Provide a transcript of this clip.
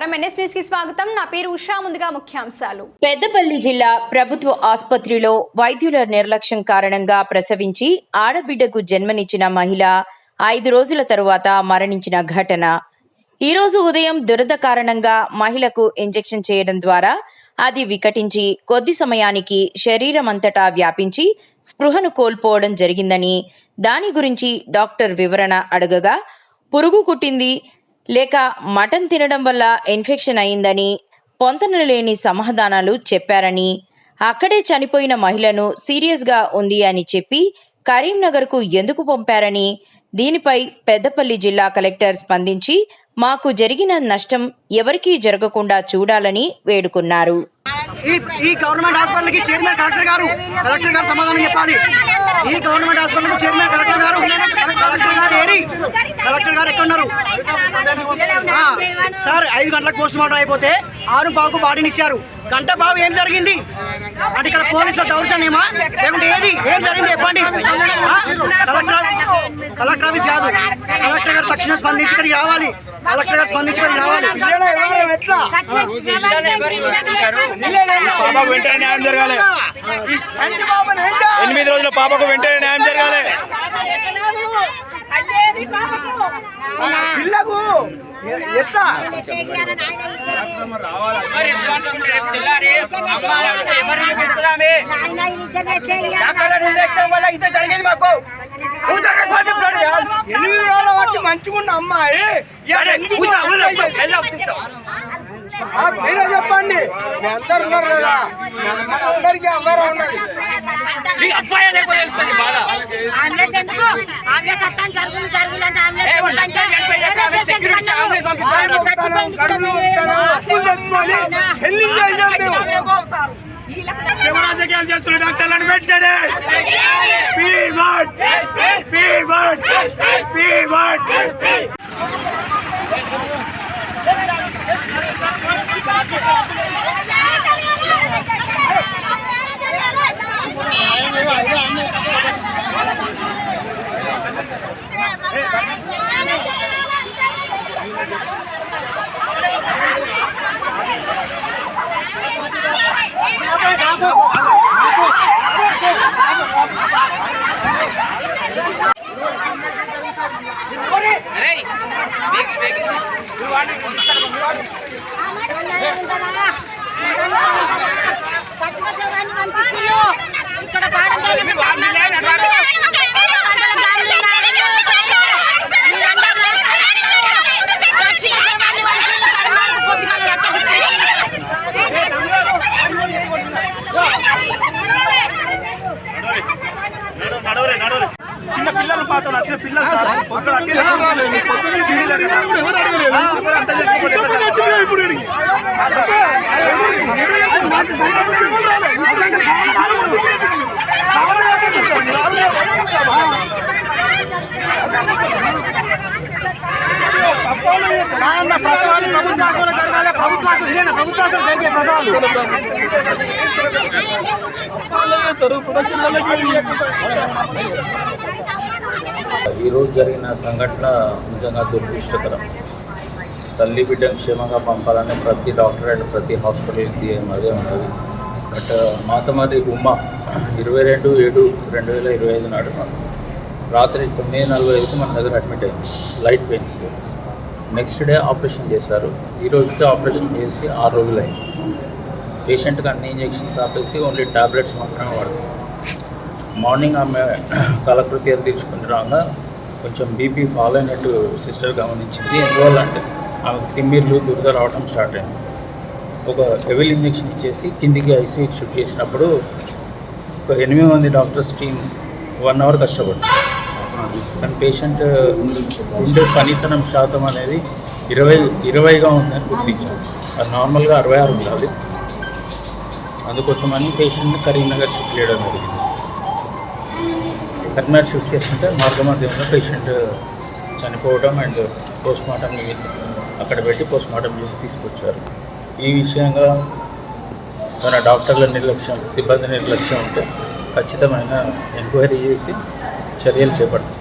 నమస్కారం. ఎన్ఎస్కి స్వాగతం. నా పేరు ఉషా. ముందుగా ముఖ్యాంశాలు. పెద్దపల్లి జిల్లా ప్రభుత్వ ఆసుపత్రిలో వైద్యుల నిర్లక్ష్యం కారణంగా ప్రసవించి ఆడబిడ్డకు జన్మనిచ్చిన మహిళ ఐదు రోజుల తరువాత మరణించిన ఘటన. ఈ రోజు ఉదయం దురద కారణంగా మహిళకు ఇంజెక్షన్ చేయడం ద్వారా అది వికటించి కొద్ది సమయానికి శరీరం అంతటా వ్యాపించి స్పృహను కోల్పోవడం జరిగిందని దాని గురించి డాక్టర్ వివరణ అడగగా పురుగు కుట్టింది లేక మటన్ తినడం వల్ల ఇన్ఫెక్షన్ అయిందని పొంతన లేని సమాధానాలు చెప్పారని అక్కడే చనిపోయిన మహిళను సీరియస్గా ఉంది అని చెప్పి కరీంనగర్కు ఎందుకు పంపారని దీనిపై పెద్దపల్లి జిల్లా కలెక్టర్ స్పందించి మాకు జరిగిన నష్టం ఎవరికీ జరగకుండా చూడాలని వేడుకున్నారు. ఈ గవర్నమెంట్ హాస్పిటల్కి చైర్మన్ కలెక్టర్ గారు కలెక్టర్ గారు సమాధానం చెప్పాలి. ఈ గవర్నమెంట్ హాస్పిటల్ చైర్మన్ కలెక్టర్ గారు కలెక్టర్ గారు ఏరి కలెక్టర్ గారు ఎక్కడ ఉన్నారు సార్ ఐదు గంటలకు పోస్ట్ మార్టం అయిపోతే ఆరు బాబుకు బాడీని ఇచ్చారు. గంట బాబు ఏం జరిగింది? అంటే ఇక్కడ పోలీసుల దౌర్జన్యమా? లేకుంటే ఏది? ఏం జరిగింది? చెప్పండి. కలెక్టర్ కలెక్టర్ ఆఫీస్ కాదు. కలెక్టర్ గారు తక్షణం స్పందించి ఇక్కడికి రావాలి. కలెక్టర్ గారు స్పందించి ఇక్కడికి రావాలి. పాపకు వెంటనే న్యాయం జరగాలి. ఎనిమిది రోజుల పాపకు వెంటనే న్యాయం జరగాలి. పిల్లకు ఎట్లా? ఎనిమిది రోజుల బట్టి మంచిగున్న అమ్మాయి? ఇవాళ ఎందుకు ఆ, మీరే చెప్పండి. మీ అందరు ఉన్నారు కదా. అందరికీ అవ్వారా ఉన్నది. తెచ్చుకొని పెళ్ళి చేసినాం మేము రాజకీయాలు చేస్తున్న డాక్టర్లను వెంటనే పీవట్ పీవట్ ఇక్కడ పాడం నాన్న ప్రసవాలు ప్రభుత్వ ఆసుపత్రిలో జరగాలి. ప్రభుత్వ ఇదేనా? ప్రభుత్వ జరిగే ప్రసవాలు. ఈరోజు జరిగిన సంఘటన నిజంగా దురదృష్టకరం. తల్లి బిడ్డను క్షేమంగా పంపాలని ప్రతి డాక్టర్ అండ్ ప్రతి హాస్పిటల్కి అదే ఉన్నది. బట్ మాతమారి ఉమ్మ ఇరవై రెండు ఏడు రెండు వేల ఇరవై ఐదు నాడు రాత్రి తొమ్మిది నలభై ఐదుకి మన దగ్గర అడ్మిట్ అయింది. Light pains. Next day operation చేశారు. ఈ రోజుకి ఆపరేషన్ చేసి ఆరు రోజులు అయింది పేషెంట్కి అన్ని ఇంజెక్షన్స్ ఆపేసి ఓన్లీ టాబ్లెట్స్ మాత్రమే వాడుతుంది మార్నింగ్ ఆమె కలకృతి తీసుకుని రాగా కొంచెం బీపీ ఫాలో అయినట్టు సిస్టర్ గమనించింది. ఎందువల్ల అంటే ఆమెకు తిమ్మిర్లు దురద రావడం స్టార్ట్ అయింది. ఒక హెవీల్ ఇంజెక్షన్ ఇచ్చేసి కిందికి ఐసీయూకి షిఫ్ట్ చేసినప్పుడు ఒక ఎనిమిది మంది డాక్టర్స్ టీం వన్ అవర్ కష్టపడింది కానీ పేషెంట్ ఉండే పనితనం శాతం అనేది ఇరవై ఇరవైగా ఉందని గుర్తించాం అది నార్మల్గా అరవై ఆరు ఉండాలి. అందుకోసమని పేషెంట్ని కరీంనగర్ షిఫ్ట్ చేయడం జరిగింది. కరీంనగర్ షిఫ్ట్ చేస్తుంటే మార్గ మధ్యంలో పేషెంట్ చనిపోవడం అండ్ పోస్ట్ మార్టం అక్కడ పెట్టి పోస్ట్ మార్టం చేసి తీసుకొచ్చారు. ఈ విషయంగా మన డాక్టర్ల నిర్లక్ష్యం సిబ్బంది నిర్లక్ష్యం ఉంటే ఖచ్చితమైన ఎంక్వైరీ చేసి చర్యలు చేపడతాం